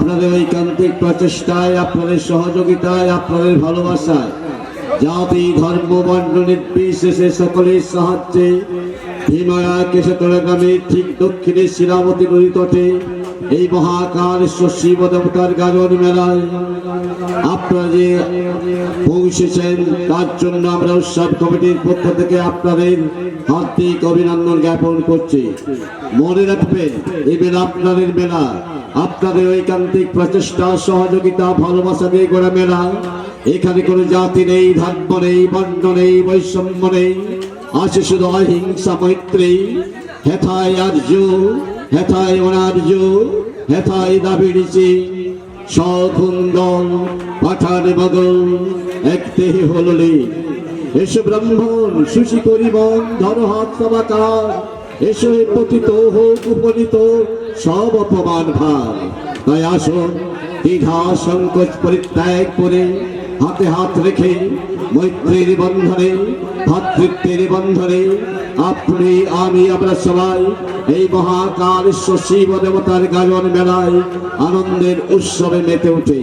আপনাদের ঐকান্তিক প্রচেষ্টায়, আপনাদের সহযোগিতায়, আপনাদের ভালোবাসায়। জাতি, ধর্ম, বর্ণ, নির্বিশেষে সকলের সাহায্যে হিমায়া কেশতলা গ্রামের ঠিক দক্ষিণে শিরামতি নদী তটে এই মহাকাল শিব দেবতার গাজন মেলায় আপনারা যে পৌঁছেছেন, তার জন্য আমরা উৎসব কমিটির পক্ষ থেকে আপনাদের হার্দিক অভিনন্দন জ্ঞাপন করছি। মনে রাখবেন এই মেলা আপনাদের মেলা, আপনাদের ঐকান্তিক প্রচেষ্টা, সহযোগিতা, ভালোবাসা দিয়ে গড়া মেলা। এখানে কোনো জাতি নেই, ধর্ম নেই, বর্ণ নেই, বৈষম্য নেই। আছে শুধু অহিংসা, মৈত্রী। হেথায় আর্য, হেথায় অনার্য। হেথায় দাবিড়িছি সকুন্দল পাঠান মগল এক দেহে হললে। এসো ব্রাহ্মণ, সুশি করিবন ধর হাত সবাকার এসো হে পতিত হোক, উপনীত, সব অপমান ভার। তাই আসুন দ্বিধা সংকোচ পরিত্যাগ করে হাতে হাত রেখে মৈত্রীর বন্ধনে ভাতৃত্বের বন্ধনে আপনি আমি আমরা সবাই এই মহাকাল শিব দেবতার গাজন মেলায় আনন্দের উৎসবে মেতে উঠে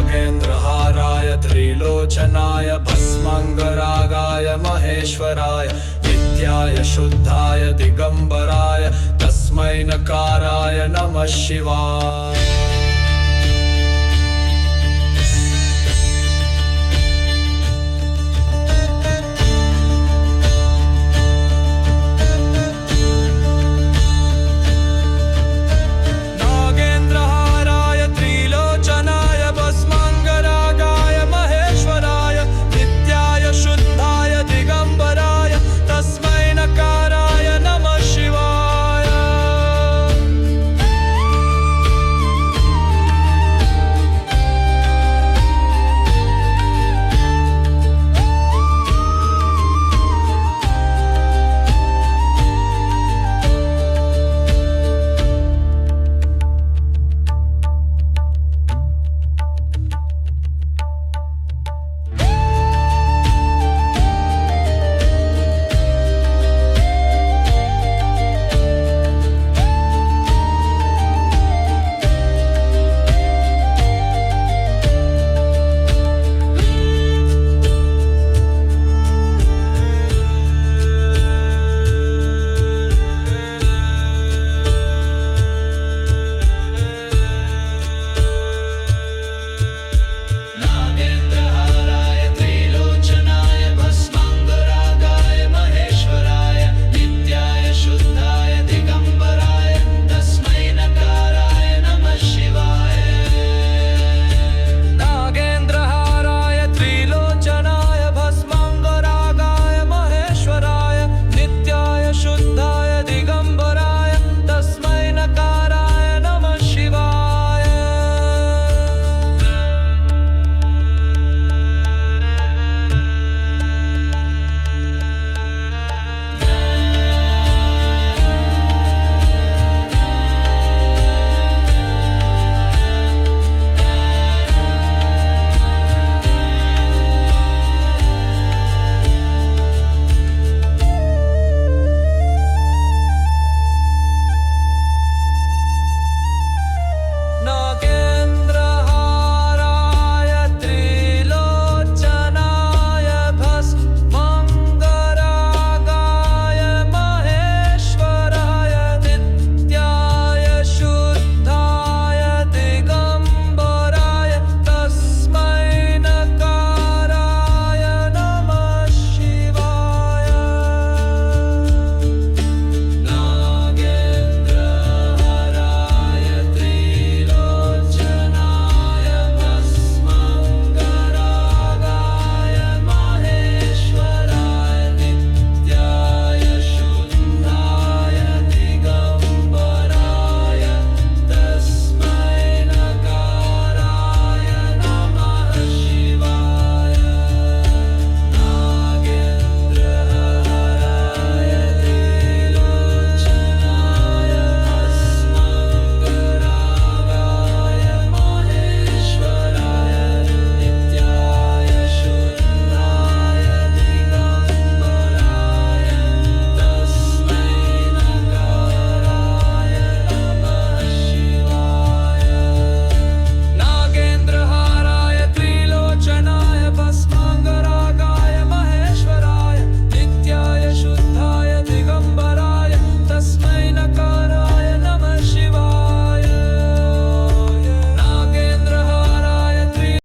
नागेन्द्रहाराय त्रिलोचनाय भस्माङ्गरागाय महेश्वराय नित्याय शुद्धाय दिगम्बराय तस्मै नकाराय नमः शिवाय